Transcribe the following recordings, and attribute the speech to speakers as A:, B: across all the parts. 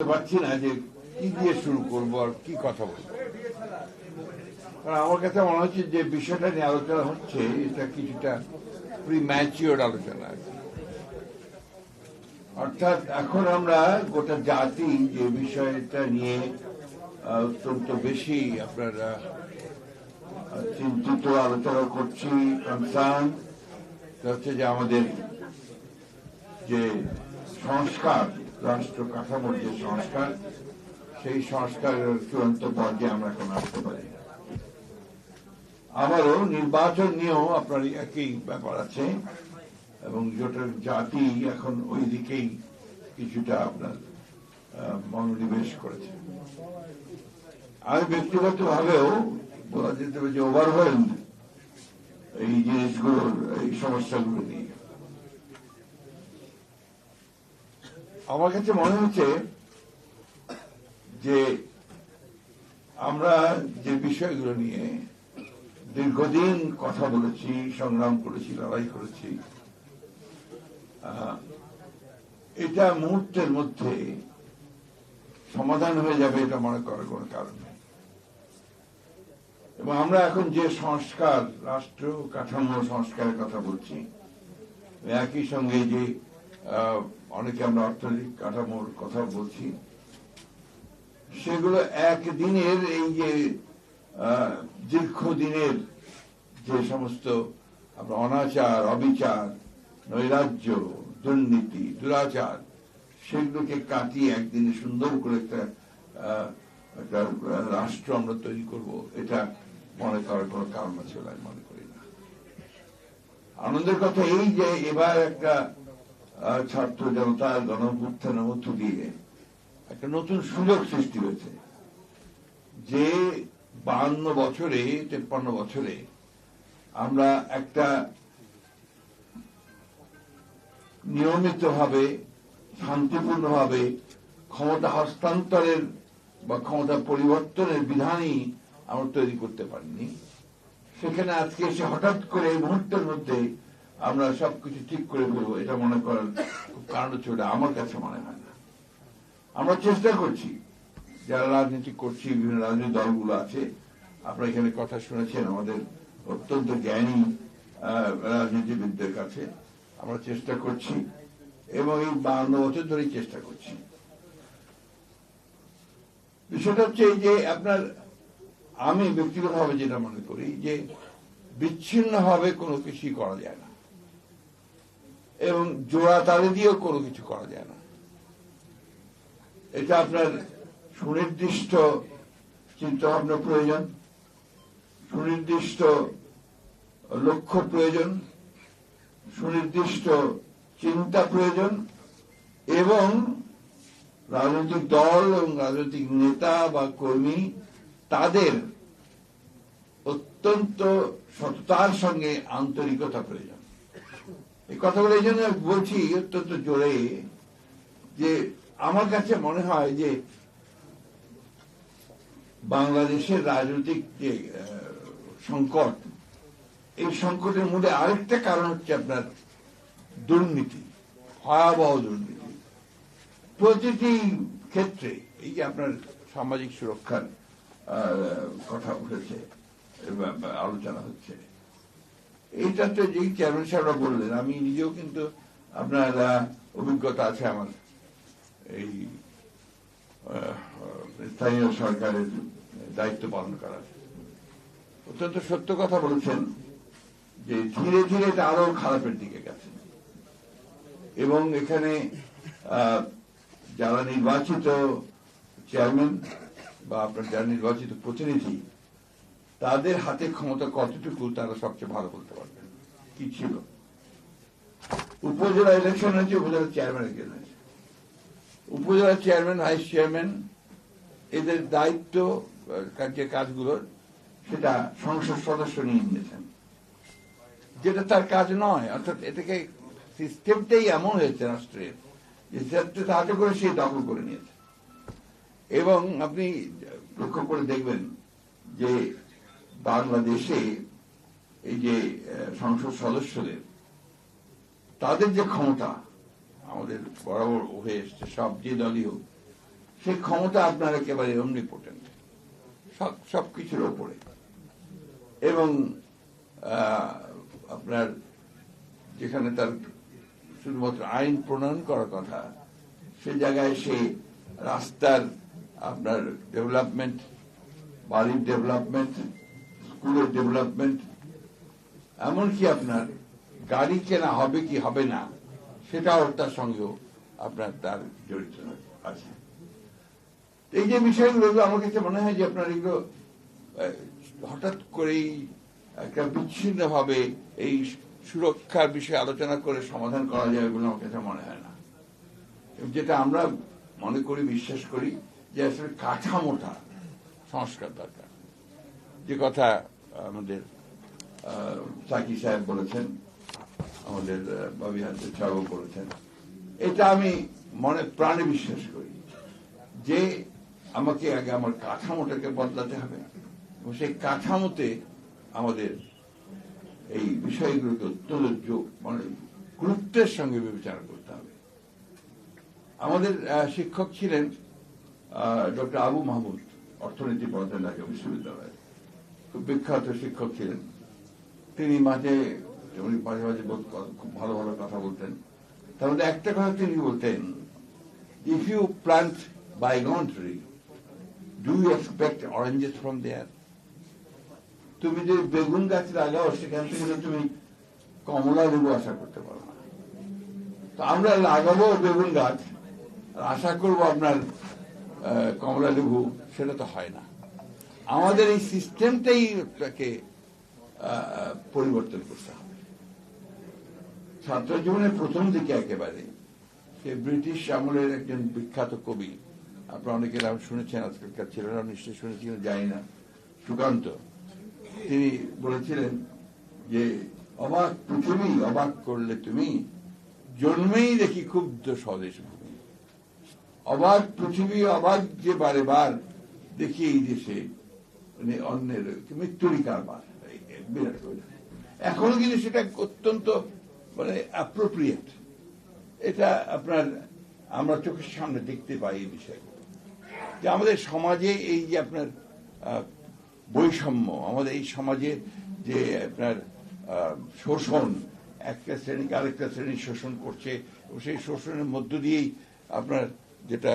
A: পারছি না যে কি দিয়ে শুরু করব আর কি কথা বলব কারণ আমার কাছে মনে হচ্ছে যে বিষয়টা নিয়ে আলোচনা হচ্ছে, এটা কিছুটা প্রি ম্যাচিওর আলোচনা কি। অর্থাৎ এখন আমরা গোটা জাতি যে বিষয়টা নিয়ে অত্যন্ত বেশি আপনারা চিন্তিত, আলোচনা করছি কনসার্ন হচ্ছে যে আমাদের যে সংস্কার রাষ্ট্র কাঠামোর যে সংস্কার, সেই সংস্কারের চূড়ান্ত পর্যায়ে আমরা এখন আসতে পারি। আবারও নির্বাচন নিয়েও আপনার একই ব্যাপার আছে, এবং গোটার জাতি এখন ওই দিকেই কিছুটা আপনার মনোনিবেশ করেছে আমি ব্যক্তিগত ভাবেও বলা যেতে পারে যে ওভারওয়েলড এই জিনিসগুলোর, এই সমস্যাগুলো নিয়ে আমার কাছে মনে হচ্ছে যে আমরা যে বিষয়গুলো নিয়ে দীর্ঘদিন কথা বলেছি, সংগ্রাম করেছি, লড়াই করেছি এটা মুহূর্তের মধ্যে সমাধান হয়ে যাবে এটা মনে করার কোনো কারণ নেই। এবং আমরা এখন যে সংস্কার, রাষ্ট্র কাঠামো সংস্কারের কথা বলছি, একই সঙ্গে যে অনেকে আমরা অর্থনৈতিক কাঠামোর কথা বলছি। সেগুলো একদিনের এই যে দীর্ঘদিনের যে সমস্ত আপনার অনাচার, অবিচার, নৈরাজ্য, দুর্নীতি, দুরাচার, সেগুলোকে কাটিয়ে একদিনে সুন্দর করে একটা একটা রাষ্ট্র আমরা তৈরি করব, এটা মনে করার কোনো কারণ আছে বলে আমি মনে করি না। আনন্দের কথা এই যে, এবার একটা ছাত্র জনতা গণভ্যুত্থানের মধ্য দিয়ে একটা নতুন সুযোগ সৃষ্টি হয়েছে। যে বান্ন বছরে, তেপ্পান্ন বছরে আমরা একটা নিয়মিতভাবে, শান্তিপূর্ণভাবে ক্ষমতা হস্তান্তরের বা ক্ষমতা পরিবর্তনের বিধানই আমরা তৈরি করতে পারিনি। সেখানে আজকে এসে হঠাৎ করে এই মুহূর্তের মধ্যে আমরা সবকিছু ঠিক করে ফেলব, এটা মনে করার কারণ হচ্ছে ওটা আমার কাছে মনে হয় না। আমরা চেষ্টা করছি, যারা রাজনীতি করছি, বিভিন্ন রাজনৈতিক দলগুলো আছে, আপনারা এখানে কথা শুনেছেন, আমাদের অত্যন্ত জ্ঞানী রাজনীতিবিদদের কাছে। আমরা চেষ্টা করছি, এবং এই বান্ন বছর ধরেই চেষ্টা করছি। বিষয়টা হচ্ছে যে আপনার, আমি ব্যক্তিগতভাবে যেটা মনে করি, যে বিচ্ছিন্নভাবে কোনো কিছুই করা যায় না। এবং জোড়া তালে দিয়েও কোনো কিছু করা যায় না। এটা আপনার সুনির্দিষ্ট চিন্তা ভাবনা প্রয়োজন, সুনির্দিষ্ট লক্ষ্য প্রয়োজন, সুনির্দিষ্ট চিন্তা প্রয়োজন এবং রাজনৈতিক দল এবং রাজনৈতিক নেতা বা কর্মী তাদের অত্যন্ত সততার সঙ্গে আন্তরিকতা প্রয়োজন। এই কথাগুলো এই জন্য বলছি অত্যন্ত জোরে যে আমার কাছে মনে হয় যে বাংলাদেশের রাজনৈতিক যে সংকট, এই সংকটের মধ্যে আরেকটা কারণ হচ্ছে আপনার দুর্নীতি, ভয়াবহ দুর্নীতি। প্রতিটি ক্ষেত্রে এই যে আপনার সামাজিক সুরক্ষার কথা উঠেছে আলোচনা হচ্ছে এইটা তো যে চেয়ারম্যান সাহেবরা বললেন? আমি নিজেও কিন্তু আপনার অভিজ্ঞতা আছে আমার। এই স্থানীয় সরকারের দায়িত্ব পালন করার। অত্যন্ত সত্য কথা বলেছেন যে ধীরে ধীরে এটা আরও খারাপের দিকে গেছে। এবং এখানে যারা নির্বাচিত চেয়ারম্যান বা আপনার যারা নির্বাচিত প্রতিনিধি তাদের হাতে ক্ষমতা কতটুকু তারা সবচেয়ে ভালো বলতে পারবেন কি ছিল? উপজেলা ইলেকশন হয়েছে, উপজেলা চেয়ারম্যান একজন হয়েছে। উপজেলা চেয়ারম্যান ভাইস চেয়ারম্যান এদের দায়িত্ব যে কাজগুলোর সেটা সংসদ সদস্য নিয়ে নিয়েছেন। যেটা তার কাজ নয়, অর্থাৎ এটাকে সিস্টেমটাই এমন হয়েছে রাষ্ট্রের যে তাড়াতাড়ি করে সে দখল করে নিয়েছে। এবং আপনি লক্ষ্য করে দেখবেন যে বাংলাদেশে এই যে সংসদ সদস্যদের, তাদের যে ক্ষমতা আমাদের বরাবর হয়ে এসছে, সব যে দলই হোক সেই ক্ষমতা আপনার একেবারে অমনিপোটেন্ট সব সব কিছুর ওপরে। এবং আপনার যেখানে তার শুধুমাত্র আইন প্রণয়ন করার কথা, সে জায়গায় সে রাস্তার আপনার ডেভেলপমেন্ট বাড়ির ডেভেলপমেন্ট স্কুলের ডেভেলপমেন্ট এমনকি আপনার গাড়ি কেনা হবে কি হবে না, সেটাও তার সঙ্গেও আপনার তার জড়িত আছে। এই যে বিষয়গুলো, আমার কাছে মনে হয় যে আপনার এগুলো হঠাৎ করেই একটা বিচ্ছিন্ন ভাবে এই সুরক্ষার বিষয়ে আলোচনা করে সমাধান করা যাবে বলে আমার কাছে মনে হয় না। যেটা আমরা মনে করি, বিশ্বাস করি যে আসলে কাঠামোটা সংস্কার দরকার। যে কথা আমাদের সাকি সাহেব বলেছেন, আমাদের বাবি হাতে সাহেব বলেছেন। এটা আমি মনে, প্রাণে বিশ্বাস করি যে আমাকে আগে আমার কাঠামোটাকে বদলাতে হবে এবং সেই কাঠামোতে আমাদের এই বিষয়গুলোকে অত্যন্ত মানে গুরুত্বের সঙ্গে বিবেচনা করতে হবে। আমাদের শিক্ষক ছিলেন ডক্টর আবু মাহমুদ, অর্থনীতি পড়াতেন ঢাকা বিশ্ববিদ্যালয়ে। বিখ্যাত শিক্ষক ছিলেন। তিনি মাঝে উনি মাঝে মাঝে খুব ভালো ভালো কথা বলতেন। তার মধ্যে একটা কথা তিনি বলতেন if you plant baingan tree do you expect oranges from there তুমি যে বেগুন গাছ লাগাও, সেখান থেকে তুমি কমলা লেবু আশা করতে পারো না। তো আমরা লাগাবো বেগুন গাছ, আর আশা করব আপনার কমলা লেবু, সেটা তো হয় না। আমাদের এই সিস্টেমটাই তাকে পরিবর্তন করতে হবে। ছাত্র জীবনের প্রথম দিকে একেবারে, সে ব্রিটিশ আমলের একজন বিখ্যাত কবি, আপনারা অনেকের নাম শুনেছেন, আজকালকার ছেলেরা নিশ্চয়ই শুনেছেন জানি না, সুকান্ত। তিনি বলেছিলেন যে, অবাক পৃথিবী অবাক করলে তুমি, জন্মেই দেখি ক্ষুব্ধ স্বদেশ ভূমি অবাক পৃথিবী, অবাক যে বারে বার, দেখি এই দেশে মানে অন্যের মৃত্যুরই কারবার বিরাট এখনও কিন্তু সেটা অত্যন্ত মানে অ্যাপ্রোপ্রিয়েট এটা আপনার, আমরা চোখের সামনে দেখতে পাই এই বিষয়গুলো যে আমাদের সমাজে এই যে আপনার বৈষম্য, আমাদের এই সমাজে যে আপনার শোষণ, একটা শ্রেণীকে আরেকটা শ্রেণি শোষণ করছে সেই শোষণের মধ্য দিয়েই আপনার যেটা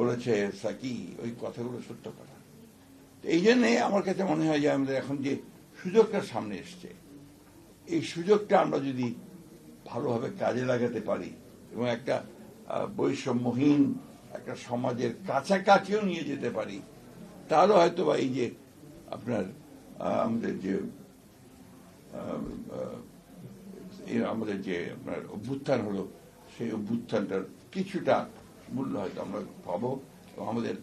A: বলেছে সাকি, ওই কথাগুলো সত্য কথা। এই জন্যে আমার কাছে মনে হয় যে আমাদের এখন যে সুযোগটা সামনে এসছে, এই সুযোগটা আমরা যদি ভালোভাবে কাজে লাগাতে পারি এবং একটা বৈষম্যহীন একটা সমাজের কাছাকাছিও নিয়ে যেতে পারি, তাহলে হয়তো বা এই যে আপনার আমাদের যে আমাদের যে আপনার অভ্যুত্থান হলো, সেই অভ্যুত্থানটার কিছুটা মূল্য হয়তো আমরা পাবো আমাদের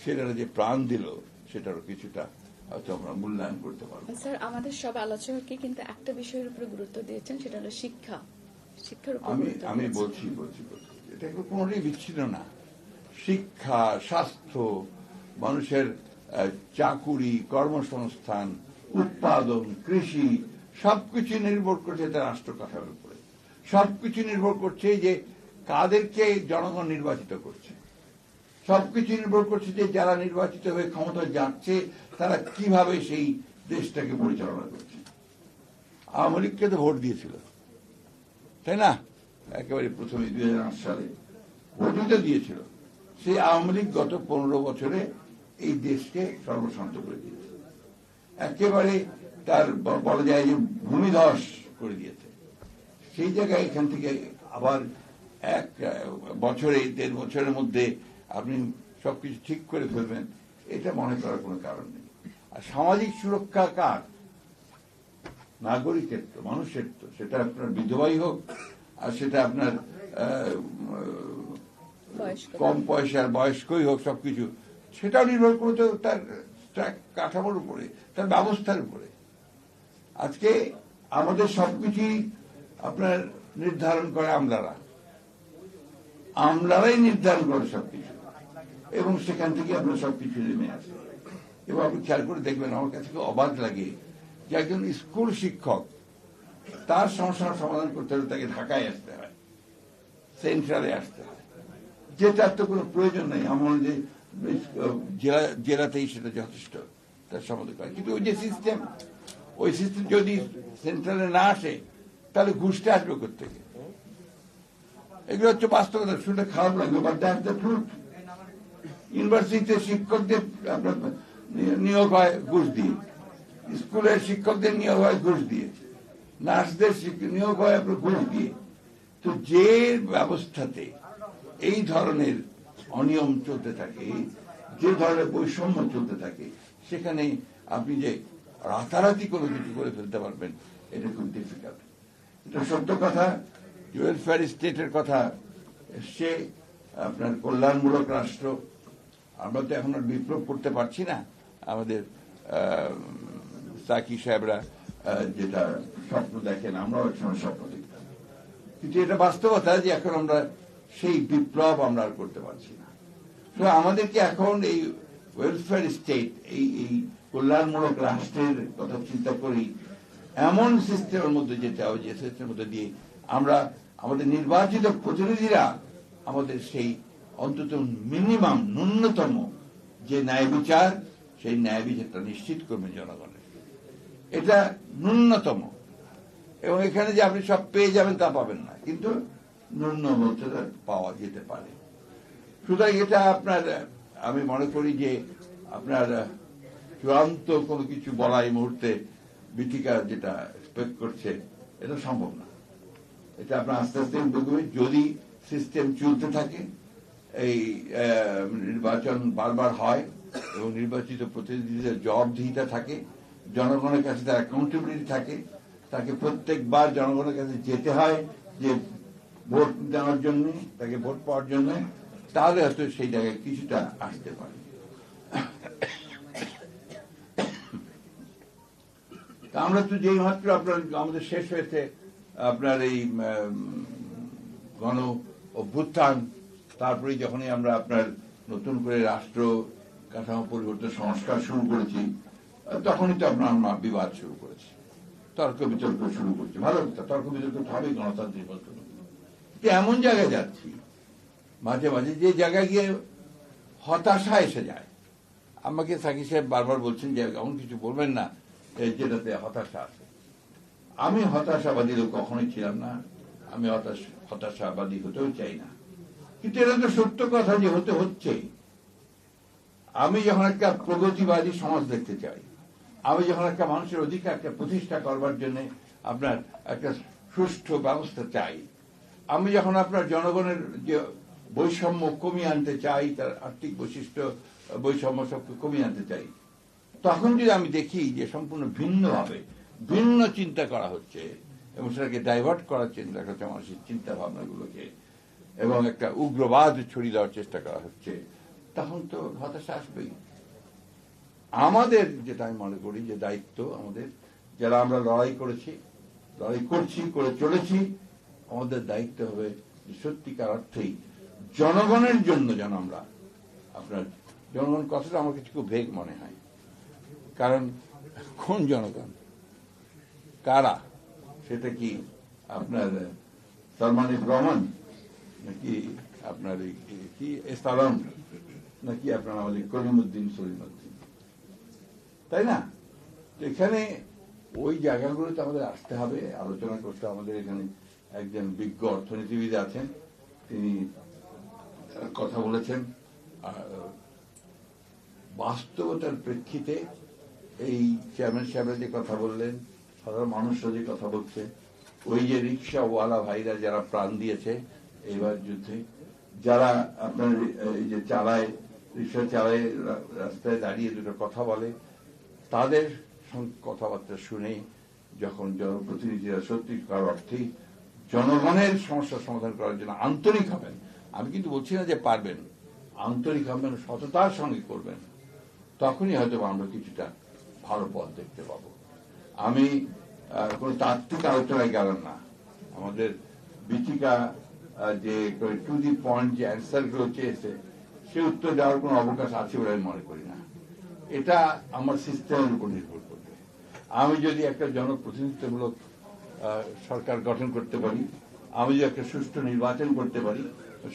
A: ছেলেরা যে প্রাণ দিল সেটারও কিছুটা হয়তো আমরা মূল্যায়ন করতে পারব।
B: স্যার আমাদের সব কিন্তু একটা বিষয়ের উপরে গুরুত্ব দিয়েছেন সেটা হলো শিক্ষা। শিক্ষার উপর
A: আমি আমি বলছি বলছি বলছি। এটা কোনোটাই বিচ্ছিন্ন না। শিক্ষা স্বাস্থ্য মানুষের চাকুরি কর্মসংস্থান উৎপাদন কৃষি সবকিছু নির্ভর করছে তার রাষ্ট্র কাঠামোর উপরে। সবকিছু নির্ভর করছে যে কাদেরকে জনগণ নির্বাচিত করছে। সবকিছু নির্ভর করছে যে যারা নির্বাচিত হয়ে ক্ষমতা যাচ্ছে, তারা কীভাবে সেই দেশটাকে পরিচালনা করছে। আওয়ামী লীগকে তো ভোট দিয়েছিল। তাই না? একেবারে প্রথমে দুই সালে ভোটই তো দিয়েছিল। সেই আওয়ামী লীগ গত পনেরো বছরে এই দেশকে সর্বশান্ত করে দিয়েছে। একেবারে তার বলা যায় যে ভূমিধস করে দিয়েছে। সেই জায়গায় এখান থেকে আবার এক বছরে, দেড় বছরের মধ্যে আপনি সবকিছু ঠিক করে ফেলবেন এটা মনে করার কোনো কারণ নেই। আর সামাজিক সুরক্ষা কার? নাগরিকের তো মানুষের তো। সেটা আপনার বিধবাই হোক আর সেটা আপনার কম পয়সার বয়স্কই হোক সবকিছু সেটাও নির্ভর করছে তার তার কাঠামোর উপরে তার ব্যবস্থার উপরে। আজকে আমাদের সবকিছুই আপনার নির্ধারণ করে আমলারা। আমলারাই নির্ধারণ করে সবকিছু। এবং সেখান থেকে আপনার সবকিছু নেমে আসে। এবং আপনি খেয়াল করে দেখবেন, আমার কাছে অবাক লাগে যে একজন স্কুল শিক্ষক, তার সমস্যার সমাধান করতে হলে তাকে ঢাকায় আসতে হয়, সেন্ট্রালে আসতে হয়। যেটার তো কোনো প্রয়োজন নেই, আমার যে জেলা, জেলাতেই সেটা যথেষ্ট তার সমাধান করে। কিন্তু ওই যে সিস্টেম, ওই সিস্টেম যদি সেন্ট্রালে না আসে, তাহলে ঘুষটা আসবে থেকে এগুলো হচ্ছে বাস্তবতা শুনে খারাপ লাগবে বাট দ্যাট দ্য ট্রুথ ইউনিভার্সিটিতে শিক্ষকদের, আপনার, নিয়োগ হয় ঘুষ দিয়ে। স্কুলের শিক্ষকদের নিয়োগ হয় ঘুষ দিয়ে। নার্সদের নিয়োগ হয় আপনার ঘুষ দিয়ে। তো যে ব্যবস্থাতে এই ধরনের অনিয়ম চলতে থাকে, যে ধরনের বৈষম্য চলতে থাকে, সেখানে আপনি যে রাতারাতি কোনো কিছু করে ফেলতে পারবেন, এটা খুব ডিফিকাল্ট এটা সত্য কথা। ওয়েলফেয়ার স্টেটের কথা সে আপনার কল্যাণমূলক রাষ্ট্র। আমরা তো এখন আর বিপ্লব করতে পারছি না। আমাদের সাকি সাহেবরা যেটা স্বপ্ন দেখেন, আমরাও একসময় স্বপ্ন দেখতাম। কিন্তু এটা বাস্তবতা যে এখন আমরা সেই বিপ্লব আমরা আর করতে পারছি না। তো আমাদেরকে এখন এই ওয়েলফেয়ার স্টেট এই এই কল্যাণমূলক রাষ্ট্রের কথা চিন্তা করি, এমন সিস্টেমের মধ্যে যেতে হবে যে সিস্টেমের মধ্যে দিয়ে আমরা আমাদের নির্বাচিত প্রতিনিধিরা আমাদের সেই অন্তত মিনিমাম ন্যূনতম যে ন্যায় বিচার, সেই ন্যায় বিচারটা নিশ্চিত করবে জনগণের। এটা ন্যূনতম। এবং এখানে যে আপনি সব পেয়ে যাবেন তা পাবেন না। কিন্তু ন্যূনতম পাওয়া যেতে পারে। সুতরাং এটা আপনার, আমি মনে করি যে আপনার চূড়ান্ত কোনো কিছু বলা এই মুহূর্তে বিটিকা যেটা এক্সপেক্ট করছে, এটা সম্ভব না। এটা আপনার আস্তে আস্তে দেখবে যদি সিস্টেম চলতে থাকে, এই নির্বাচন বারবার হয় এবং নির্বাচিত প্রতিনিধিদের জবাবদিহিতা থাকে, জনগণের কাছে তার অ্যাকাউন্টেবিলিটি থাকে, তাকে প্রত্যেকবার জনগণের কাছে যেতে হয় যে ভোট দেওয়ার জন্য, তাকে ভোট পাওয়ার জন্য, তাহলে হয়তো সেই জায়গায় কিছুটা আসতে পারে। আমরা তো যেই মাত্র আপনার আমাদের শেষ হয়েছে আপনার এই গণ অভ্যুত্থান তারপরে যখনই আমরা আপনার নতুন করে রাষ্ট্র কাঠামো পরিবর্তন সংস্কার শুরু করেছি, তখনই তো আপনার আমরা বিবাদ শুরু করেছি। তর্ক বিতর্ক শুরু করছি। ভালো তর্ক বিতর্ক তো হবেই, গণতান্ত্রিক তো এমন জায়গায় যাচ্ছি, মাঝে মাঝে যে জায়গায় গিয়ে হতাশা এসে যায়। আমাকে সাকি সাহেব বারবার বলছেন যে এমন কিছু বলবেন না যেটাতে হতাশা আছে। আমি হতাশাবাদী লোক কখনোই ছিলাম না। আমি হতাশ, হতাশাবাদী হতেও চাই না। কিন্তু এটা তো সত্য কথা যে হতে হচ্ছে। আমি যখন একটা প্রগতিবাদী সমাজ দেখতে চাই, আমি যখন একটা মানুষের অধিকারকে প্রতিষ্ঠা করবার জন্য আপনার একটা সুষ্ঠু ব্যবস্থা চাই, আমি যখন আপনার জনগণের যে বৈষম্য কমিয়ে আনতে চাই, তার আর্থিক বৈশিষ্ট্য, বৈষম্য সবকে কমিয়ে আনতে চাই, তখন যদি আমি দেখি যে সম্পূর্ণ ভিন্নভাবে ভিন্ন চিন্তা করা হচ্ছে এবং সেটাকে ডাইভার্ট করার চিন্তা করছে মানুষের চিন্তা ভাবনাগুলোকে এবং একটা উগ্রবাদ ছড়িয়ে দেওয়ার চেষ্টা করা হচ্ছে। তখন তো হতাশা আসবেই। আমাদের, যেটা আমি মনে করি যে দায়িত্ব আমাদের, যারা আমরা লড়াই করেছি, লড়াই করছি, করে চলেছি, আমাদের দায়িত্ব হবে সত্যিকার অর্থেই জনগণের জন্য যেন আমরা আপনার, জনগণ, কথাটা আমার কিছু খুব ভেগ মনে হয়। কারণ কোন জনগণ? কারা? সেটা কি আপনার সলমান রহমান? নাকি আপনার কি- এস্তালম নাকি আপনার আমাদের করিমুদ্দিন সলিমুদ্দিন তাই না? এখানে ওই জায়গাগুলোতে আমাদের আসতে হবে, আলোচনা করতে আমাদের এখানে একজন বিজ্ঞ অর্থনীতিবিদ আছেন, তিনি কথা বলেছেন। বাস্তবতার প্রেক্ষিতে এই চেয়ারম্যান সাহেবরা যে কথা বললেন সাধারণ মানুষরা যে কথা বলছে, ওই যে রিক্সাওয়ালা ভাইরা যারা প্রাণ দিয়েছে এইবার যুদ্ধে, যারা আপনার এই যে চালায়, রিক্সা চালায় রাস্তায় দাঁড়িয়ে দুটো কথা বলে, তাদের কথাবার্তা শুনে যখন জনপ্রতিনিধিরা সত্যিকার অর্থেই জনগণের সমস্যার সমাধান করার জন্য আন্তরিক হবেন, আমি কিন্তু বলছি না যে পারবেন, আন্তরিক হবেন, সততার সঙ্গে করবেন, তখনই হয়তো আমরা কিছুটা ভালো পথ দেখতে পাবো। আমি কোন তাত্ত্বিক আলোচনায় গেলাম না। আমাদের বিচিকা যে টু দি পয়েন্ট যে অ্যান্সারগুলো চেয়েছে, সে উত্তর দেওয়ার কোনো অবকাশ আছে বলে আমি মনে করি না। এটা আমার সিস্টেমের উপর নির্ভর করবে। আমি যদি একটা জনপ্রতিনিধিত্বমূলক সরকার গঠন করতে পারি, আমি যদি একটা সুষ্ঠু নির্বাচন করতে পারি,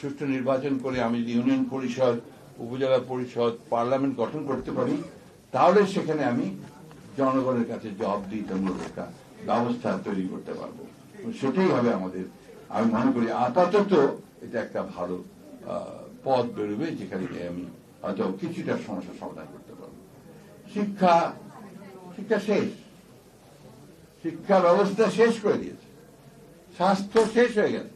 A: সুষ্ঠু নির্বাচন করে আমি যদি ইউনিয়ন পরিষদ, উপজেলা পরিষদ, পার্লামেন্ট গঠন করতে পারি, তাহলে সেখানে আমি জনগণের কাছে জবাবদিহিতামূলক একটা ব্যবস্থা তৈরি করতে পারব। সেটাই হবে আমাদের। আমি মনে করি আপাতত এটা একটা ভালো পথ বেরোবে যেখানে আমি হয়তো কিছুটা সমস্যার সমাধান করতে পারব। শিক্ষা শিক্ষা শেষ। শিক্ষা ব্যবস্থা শেষ করে দিয়েছে। স্বাস্থ্য শেষ হয়ে গেছে।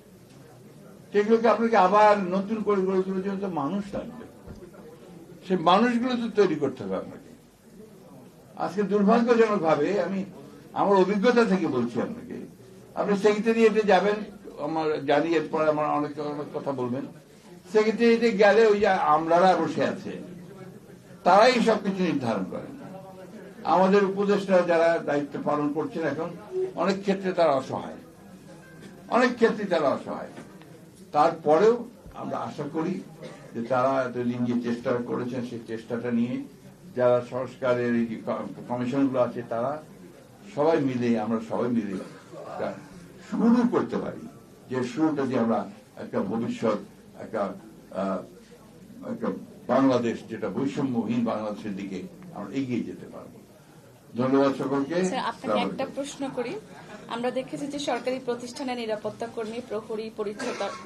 A: সেগুলোকে আপনাকে আবার নতুন করে গড়ে তোলার জন্য তো মানুষ লাগবে। সে মানুষগুলো তো তৈরি করতে হবে আপনাকে। আজকে দুর্ভাগ্যজনক ভাবে আমি আমার অভিজ্ঞতা থেকে বলছি আপনাকে। আপনি সেক্রেটারিয়েটে যাবেন, আমার জানি, এরপরে আমার অনেক অনেক কথা বলবেন। সেক্রেটারিয়েটে গেলে ওই যে আমলারা বসে আছে, তারাই সবকিছু নির্ধারণ করেন আমাদের উপদেষ্টা যারা দায়িত্ব পালন করছেন এখন, অনেক ক্ষেত্রে তারা অসহায়। অনেক ক্ষেত্রে তারা অসহায়। তারপরেও আমরা আশা করি যে তারা এতদিন যে চেষ্টা করেছেন, সেই চেষ্টাটা নিয়ে যারা সংস্কারের এই যে কমিশনগুলো আছে, তারা সবাই মিলে, আমরা সবাই মিলে শুরু করতে পারি। যে শুরুটা যে আমরা একটা ভবিষ্যৎ, একটা একটা বাংলাদেশ, যেটা বৈষম্যহীন বাংলাদেশের দিকে আমরা এগিয়ে যেতে পারব। ধন্যবাদ সকলকে।
B: আপনাকে একটা প্রশ্ন করি। আমরা দেখেছি যে সরকারি প্রতিষ্ঠানের নিরাপত্তা কর্মী প্রহরী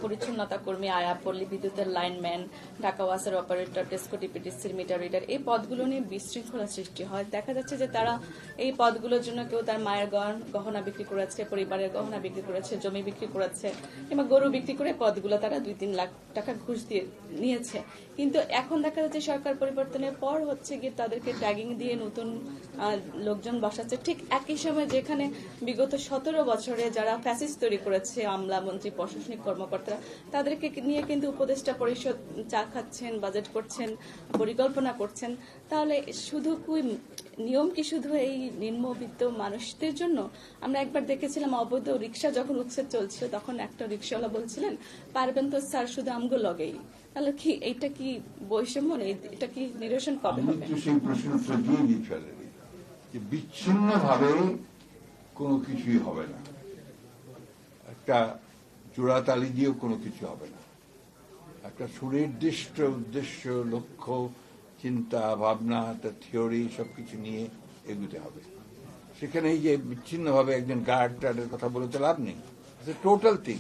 B: পরিচ্ছন্নতা কর্মী আয়া পল্লী বিদ্যুতের লাইনম্যান ঢাকা ওয়াসার অপারেটর ডেস্কো ডিপিটিসির মিটার রিডার এই পদগুলো নিয়ে বিশৃঙ্খলা সৃষ্টি হয়। দেখা যাচ্ছে যে তারা এই পদগুলোর জন্য কেউ তার মায়ের গহন- গহনা বিক্রি করেছে পরিবারের গহনা বিক্রি করেছে জমি বিক্রি করেছে কিংবা গরু বিক্রি করে পদগুলো তারা দুই তিন লাখ টাকা ঘুষ দিয়ে নিয়েছে। কিন্তু এখন দেখা যাচ্ছে সরকার পরিবর্তনের পর হচ্ছে গিয়ে তাদেরকে ট্যাগিং দিয়ে নতুন লোকজন বসাচ্ছে। ঠিক একই সময় যেখানে বিগত সতেরো বছরে যারা ফ্যাসিস তৈরি করেছে, আমলা মন্ত্রী, প্রশাসনিক কর্মকর্তারা, তাদেরকে নিয়ে কিন্তু উপদেষ্টা পরিষদ চা খাচ্ছেন, বাজেট করছেন, পরিকল্পনা করছেন? তাহলে শুধু কি নিয়ম কি শুধু এই নিম্নবিত্ত মানুষদের জন্য? আমরা একবার দেখেছিলাম অবৈধ রিক্সা যখন উচ্ছেদ চলছিল, তখন একটা রিক্সাওয়ালা বলছিলেন, পারবেন তো স্যার, শুধু আমগো লগেই। তাহলে কি এইটা কি বৈষম্য? এটা কি নিরসন কবে হবে?
A: যে বিচ্ছিন্ন ভাবে কোনো কিছুই হবে না। একটা জোড়াতালি দিয়েও কোনো কিছু হবে না। একটা সুনির্দিষ্ট উদ্দেশ্য, লক্ষ্য, চিন্তা, ভাবনা, একটা থিওরি সবকিছু নিয়ে এগুতে হবে। সেখানে এই যে বিচ্ছিন্নভাবে একজন গার্ড টার্ডের কথা বলে তো লাভ নেই। টোটাল থিং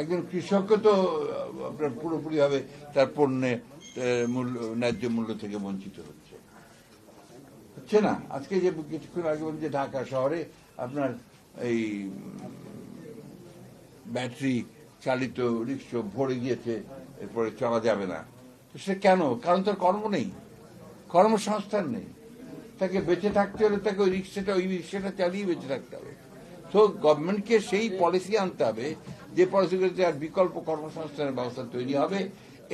A: একজন কৃষককে তো, আপনার পুরোপুরি ভাবে তার পণ্যে মূল্য, ন্যায্য মূল্য থেকে বঞ্চিত হচ্ছে। হচ্ছে না। আজকে যে কিছুক্ষণ আগে বলছি যে ঢাকা শহরে আপনার এই ব্যাটারি চালিত রিক্সা ভরে গিয়েছে, এরপরে চলা যাবে না। তো সে কেন? কারণ তার কর্ম নেই। কর্মসংস্থান নেই। তাকে বেঁচে থাকতে হলে তাকে ওই রিক্সাটা ওই রিক্সাটা চালিয়ে বেঁচে থাকতে হবে। তো গভর্নমেন্টকে সেই পলিসি আনতে হবে যে পলিসিগুলোতে আর বিকল্প কর্মসংস্থানের ব্যবস্থা তৈরি হবে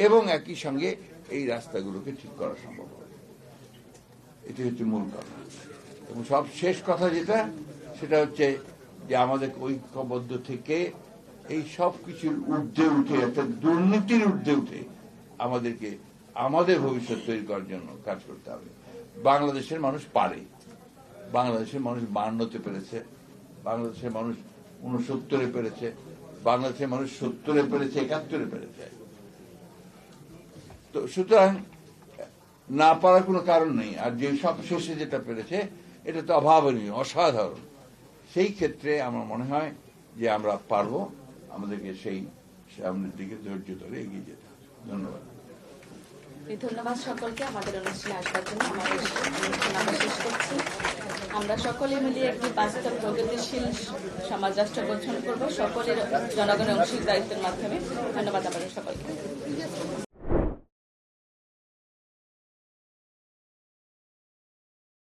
A: এবং একই সঙ্গে এই রাস্তাগুলোকে ঠিক করা সম্ভব। এটি হচ্ছে মূল কথা। এবং সব শেষ কথা যেটা, সেটা হচ্ছে যে আমাদের ঐক্যবদ্ধ থেকে এই সব কিছুর ঊর্ধ্বে উঠে একটা দুর্নীতির ঊর্ধ্বে উঠে আমাদেরকে, আমাদের ভবিষ্যৎ তৈরি করার জন্য কাজ করতে হবে। বাংলাদেশের মানুষ পারে। বাংলাদেশের মানুষ বান্নতে পেরেছে। বাংলাদেশের মানুষ উনসত্তরে পেরেছে। বাংলাদেশের মানুষ সত্তরে পেরেছে, একাত্তরে পেরেছে। তো সুতরাং না পারার কোনো কারণ নেই। আর যে সব শেষে যেটা পেরেছে, এটা তো অভাবনীয়, অসাধারণ। সেই ক্ষেত্রে আমার মনে হয় যে আমরা পারব আমাদেরকে সেই সামনের দিকে ধৈর্য ধরে এগিয়ে যেতে। ধন্যবাদ।
B: ধন্যবাদ সকলকে আমাদের অনুষ্ঠানে আসবার জন্য। আমাদের আমরা শেষ করছি। আমরা সকলে মিলে একটি বাস্তব প্রগতিশীল সমাজ রাষ্ট্র গঠন করব। সকলের জনগণের অংশীদারিত্বের মাধ্যমে। ধন্যবাদ আমাদের সকলকে।